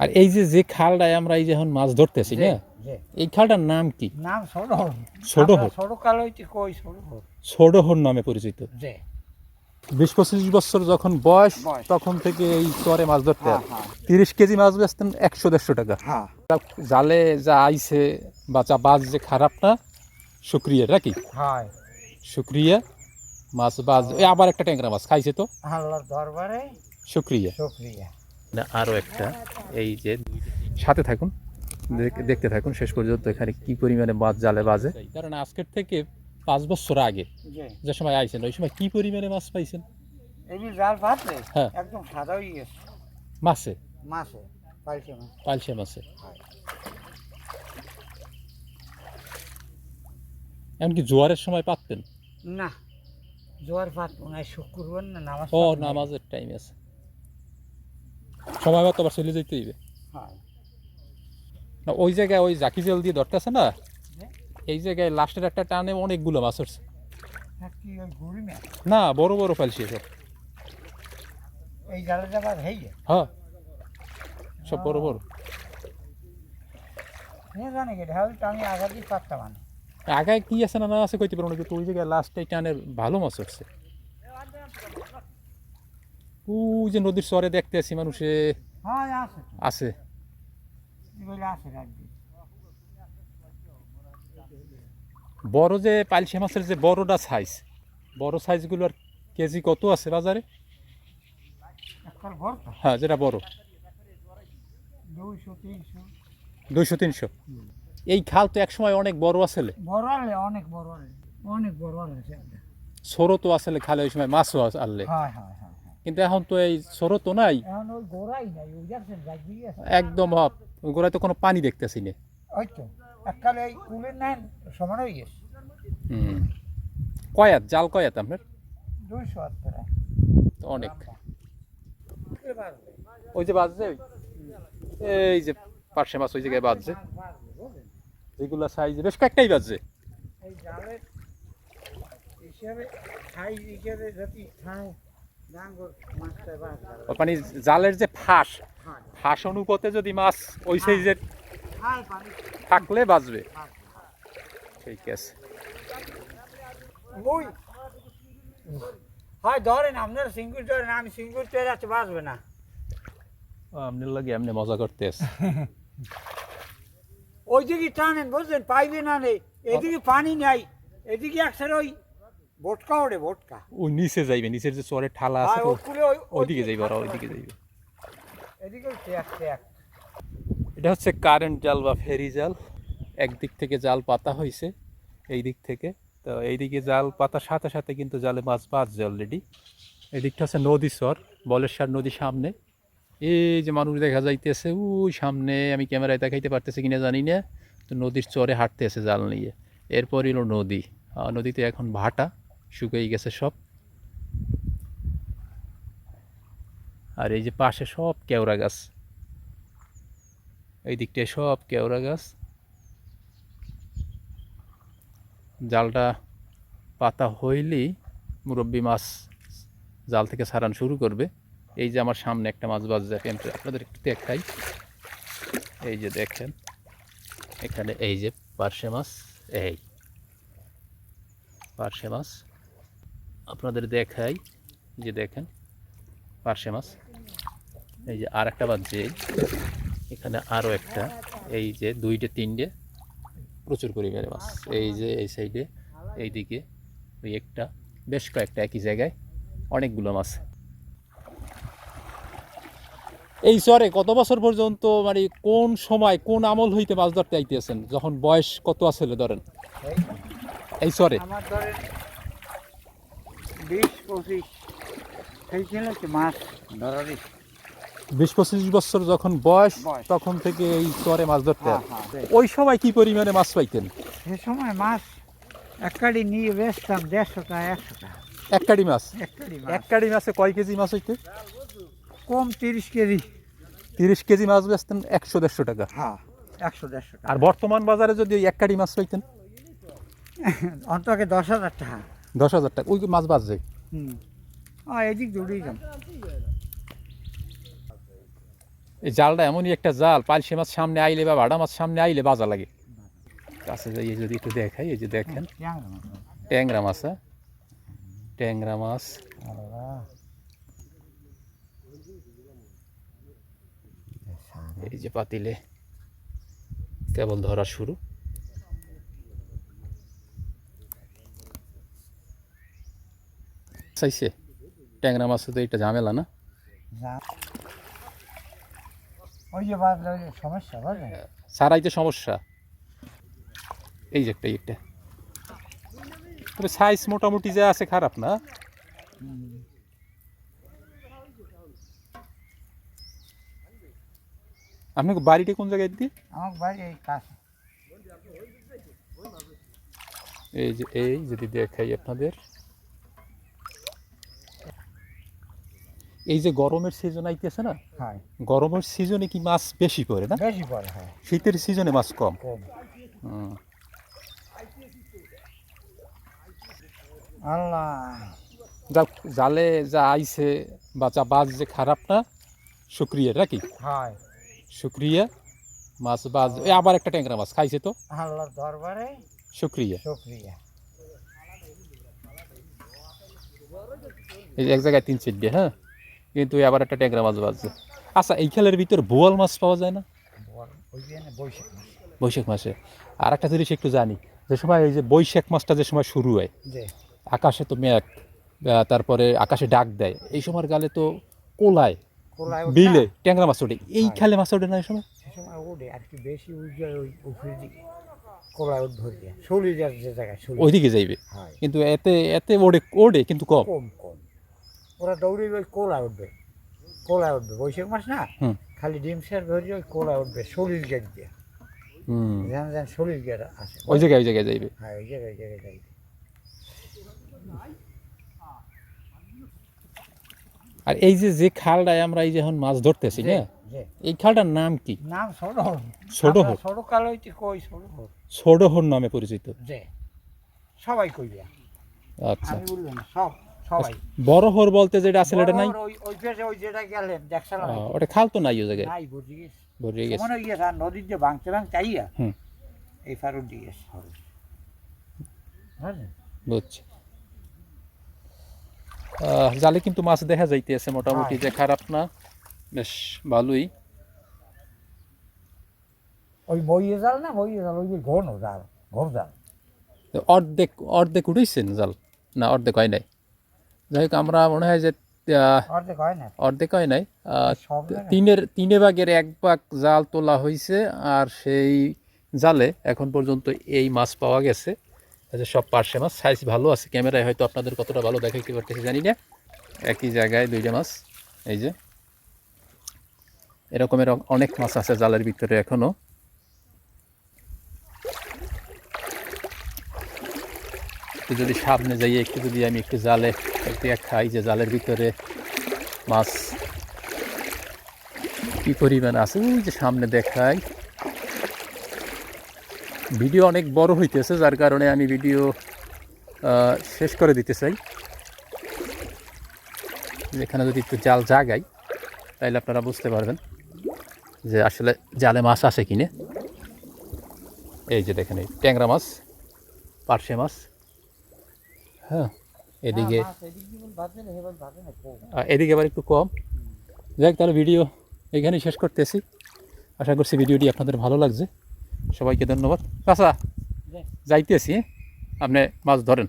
আর এই যে যে খালটায় আমরা এই যে এখন মাছ ধরতেছি না? এই খালটার নাম কি? নাম ছোট হর ছোট হর? ছোট কাল হইতে কই ছোট হর ছোডহর নামে পরিচিত। যে বিশ পঁচিশ বছর যখন বয়স। তখন থেকে এই চরে মাছ ধরতে হ্যাঁ। হ্যাঁ তিরিশ কেজি মাছ বেচতেন একশো দেড়শো টাকা। হ্যাঁ। জালে যা আইছে বা যা বাজ যে খারাপ না শুক্রিয়া নাকি? হয়। শুক্রিয়া মাছ বাজ আবার একটা ট্যাংরা মাছ খাইছে তো? আল্লাহর দরবারে শুক্রিয়া শুক্রিয়া আরও একটা। এই যে সাথে থাকুন দেখতে থাকুন শেষ পর্যন্ত এখানে কি পরিমাণে মাছ জালে বাজে। কারণ আজকের থেকে পাঁচ বছর আগে যে সময় আইছেন ওই সময় কি পরিমাণে মাছ পাইছেন? এই যে জাল পাতলে হ্যাঁ। একদম সাদা হয়ে গেছে। মাছে? মাছে পাইছে মাছ। পালসে মাছে। এমনকি জোয়ারের সময় পাততেন? না জোয়ার পাত শুক্রবার না নামাজ ও নামাজের টাইম আছে। সময় মতো আবার চলে যেতে হইবে। না ওই জায়গায় ওই জাকি জেল দিয়ে ধরতেছে না। এই জায়গায় লাস্টের একটা টানে অনেকগুলো মাছ উঠছে হ্যাঁ, না? বড় বড় পালসি সব এই হয়ে হ্যাঁ। সব বড় বড়। হ্যাঁ আগায় কি আছে না না আছে কইতে পারো না কিন্তু ওই জায়গায় লাস্টে টানে ভালো মাছ উঠছে ওই যে নদীর চরে দেখতে আছি মানুষে। হ্যাঁ আছে বড় যে পালসি মাছের যে বড়টা সাইজ বড় সাইজগুলোর কেজি কত আছে বাজারে? হ্যাঁ যেটা বড়। দুইশো তিনশো। এই খাল তো একসময় অনেক বড় আসলে। বড় অনেক বড় অনেক বড় সেটা। সরো তো আসলে খালে ওই সময় মাছও আনলে। হয় হয় হয়। কিন্তু এখন তো এই সরো তো নাই। একদম হপ গোড়ায় তো কোনো পানি দেখতেছি না। এককালে এই কুলের নেন সমান হয়ে গেছে। হুম। কয়াত জাল কয়াত আপনার? দুইশো তো অনেক। ওই যে বাজছে ওই? এই যে পার্শে মাছ ওই জায়গায় বাজছে। যেগুলো সাইজ বেশ কয়েকটাই বাজছে। এই জালের হিসাবে সাইজ হিসাবে যদি মানে জালের যে ফাঁস ফাঁস। অনুপাতে যদি মাছ ওই সাইজের পানি থাকলে বাঁচবে। ঠিক আছে। ওই হয় ধরেন আপনারা সিঙ্গুর ধরেন আমি সিঙ্গুর পেয়ে যাচ্ছে বাঁচবে না। আপনার লাগে এমনি মজা করতে আছে। ওই দিকে টানেন বুঝলেন? পাইবে না নেই এদিকে পানি নাই। এদিকে একসাথে ওই ভোটকা ওঠে ভোটকা ওই নিচে যাইবে নিচের যে চরের ঠালা আছে ওই ওইদিকে যাইবে ওরা ওইদিকে যাইবে। এদিকে এটা হচ্ছে কারেন্ট জাল বা ফেরি জাল। একদিক থেকে জাল পাতা হয়েছে এই দিক থেকে। তো এইদিকে জাল পাতার সাথে সাথে কিন্তু জালে মাছ বাজছে অলরেডি এই দিকটা হচ্ছে নদী চর বলেশ্বর নদী সামনে। এই যে মানুষ দেখা যাইতেছে ওই সামনে আমি ক্যামেরায় দেখাইতে পারতেছি কিনা জানি না। তো নদীর চরে হাঁটতেছে জাল নিয়ে। এরপর এলো নদী। নদীতে এখন ভাটা। শুকিয়ে গেছে সব। আর এই যে পাশে সব কেওড়া গাছ। এই দিকটায় সব কেওড়া গাছ। জালটা পাতা হইলেই মুরব্বি মাছ জাল থেকে ছাড়ান শুরু করবে। এই যে আমার সামনে একটা মাছ বাজ যায় আপনাদের একটু দেখাই। এই যে দেখেন, এখানে এই যে পার্শে মাছ, এই পার্শে মাছ। আপনাদের দেখাই, যে দেখেন, পার্শে মাছ। এই যে আর একটা এই এখানে আরও একটা, এই যে দুইটে, তিনটে প্রচুর পরিমাণে মাছ। এই যে এই সাইডে, এইদিকে ওই একটা, বেশ কয়েকটা একই জায়গায় অনেকগুলো মাছ। এই চরে কত বছর পর্যন্ত মানে কোন সময়, কোন আমল হইতে মাছ ধরতে আইতেছেন? যখন বয়স কত আসলে ধরেন? এই চরে। বিশ পঁচিশ। হচ্ছে মাছ ধরারই বিশ। পঁচিশ বছর যখন বয়স। তখন থেকে এই চরে মাছ ধরতে হ্যাঁ। হ্যাঁ ওই সময় কি পরিমাণে মাছ পাইতেন? সে সময় মাছ এক কাড়ি নিয়ে বেচতাম দেড়শো টাকা একশো টাকা। এক কাড়ি মাছ? এক কাড়ি মাছ। কয় কেজি মাছ হইতে? কম তিরিশ কেজি। তিরিশ কেজি মাছ বেচতেন একশো দেড়শো টাকা। হ্যাঁ একশো দেড়শো আর বর্তমান বাজারে যদি ওই এক কাড়ি মাছ পাইতেন? অন্তকে দশ হাজার টাকা। দশ হাজার টাকা। ওই মাছ বাজ যায় হুম এদিক দৌড়েই যাম এই জালটা এমনই একটা জাল পালসি মাছ সামনে আইলে বা ভাড়া মাছ সামনে আইলে বাজা লাগে। কাছে যাই যদি একটু দেখাই এই যে দেখেন। ট্যাংরা মাছ হ্যাঁ? ট্যাংরা মাছ। এই যে পাতিলে কেবল ধরা শুরু। চাইছে? ট্যাংরা মাছ তো এটা ঝামেলা না? ওই যে বাদলে ওই যে সমস্যা সারাইতে সমস্যা। এই যে একটা একটা। তবে সাইজ মোটামুটি যা আছে খারাপ না? আপনাকে বাড়িটা কোন জায়গায় দিয়ে আমার বাড়ি এই কাছে। এই যে এই যদি দেখাই আপনাদের। এই যে গরমের সিজন আইতেছে না হয়। গরমের সিজনে কি মাছ বেশি পড়ে না? বেশি পরে হয়। শীতের সিজনে মাছ কম? আল্লাহ। যাক জালে যা আইছে বা যা বাজ যে খারাপ না শুক্রিয়া নাকি? হয়। শুক্রিয়া মাছ বাজ। এই আবার একটা ট্যাংরা মাছ খাইছে তো? আল্লাহর দরবারে শুক্রিয়া। শুক্রিয়া। এই এক জায়গায় তিন চারটে হ্যাঁ? কিন্তু আবার একটা ট্যাংরা মাছ বাজছে। আচ্ছা এই খেলের ভিতর বোয়াল মাছ পাওয়া যায় না? বৈশাখ মাসে। আর একটা জিনিস একটু জানি যে সময় এই যে বৈশাখ মাসটা যে সময় শুরু হয় আকাশে তো মেঘ তারপরে আকাশে ডাক দেয় এই সময়ের গালে তো কোলায় বিলে ট্যাংরা মাছ ওঠে। এই। খালে মাছ ওঠে না এই সময়? সময় বেশি ওইদিকে যাইবে। কিন্তু এতে এতে ওড়ে ওড়ে কিন্তু কম কম। ওরা দৌড়ে ওই কোলায় উঠবে। কোলায় উঠবে। বৈশাখ মাস না? খালি ডিম স্যার ধরে ওই কোলায় উঠবে শরীর গেট দিয়ে। যেন যেন শরীর গেট আছে ওই জায়গায় ওই জায়গায় যাইবে? হ্যাঁ ওই জায়গায় ওই জায়গায় যাই আর এই যে যে খালটায় আমরা এই যে এখন মাছ ধরতেছি না? এই খালটার নাম কি? নাম সড়ক সড়ক? সড়ক কাল হইতে কই সড়ক ছোডহর নামে পরিচিত? যে সবাই কইবে। আচ্ছা। সব। সবাই। বড়হর বলতে যেটা আছে এটা নাই? ওই ওই পেছে ওই যেটা গেলেন ওটা খাল তো নাই ওই জায়গায়? নাই বুঝি গেছে। ভরে গেছে। মনে আর নদীর যে ভাঙতে। এই গেছে। বুঝছি। জালে কিন্তু মাছ দেখা যাইতেছে মোটামুটি যে খারাপ না বেশ ভালোই। ওই বইয়ে জাল না বইয়ে জাল ওই যে ঘন জাল ঘর জাল। অর্ধেক অর্ধেক উঠেছেন জাল? না অর্ধেক হয় নাই? যাই হোক আমরা মনে হয় যে অর্ধেক হয় নাই? তিনের তিনে ভাগের এক ভাগ জাল তোলা হয়েছে আর সেই জালে এখন পর্যন্ত এই মাছ পাওয়া গেছে। সব পার্শে মাছ সাইজ ভালো আছে ক্যামেরায় হয়তো আপনাদের কতটা ভালো দেখে দেখাইতে পারতেছি জানি না। একই জায়গায় দুইটা মাছ এই যে। এরকমের অনেক মাছ আছে জালের ভিতরে এখনও। একটু যদি সামনে যাই, একটু যদি আমি একটু জালে একটু এক খাই যে জালের ভিতরে মাছ কি পরিমাণ আছে, ওই যে সামনে দেখাই। ভিডিও অনেক বড় হইতেছে, যার কারণে আমি ভিডিও শেষ করে দিতে চাই। যেখানে যদি একটু জাল জাগাই তাইলে আপনারা বুঝতে পারবেন যে আসলে জালে মাছ আছে কিনে। এই যে দেখেন, এই ট্যাংরা মাছ, পার্শে মাছ। হ্যাঁ এদিকে এদিক আবার একটু কম। যাই তাহলে ভিডিও এখানেই শেষ করতেছি। আশা করছি ভিডিওটি আপনাদের ভালো লাগছে। সবাইকে ধন্যবাদ। আচ্ছা যাইতেছি হ্যাঁ? আপনি মাছ ধরেন।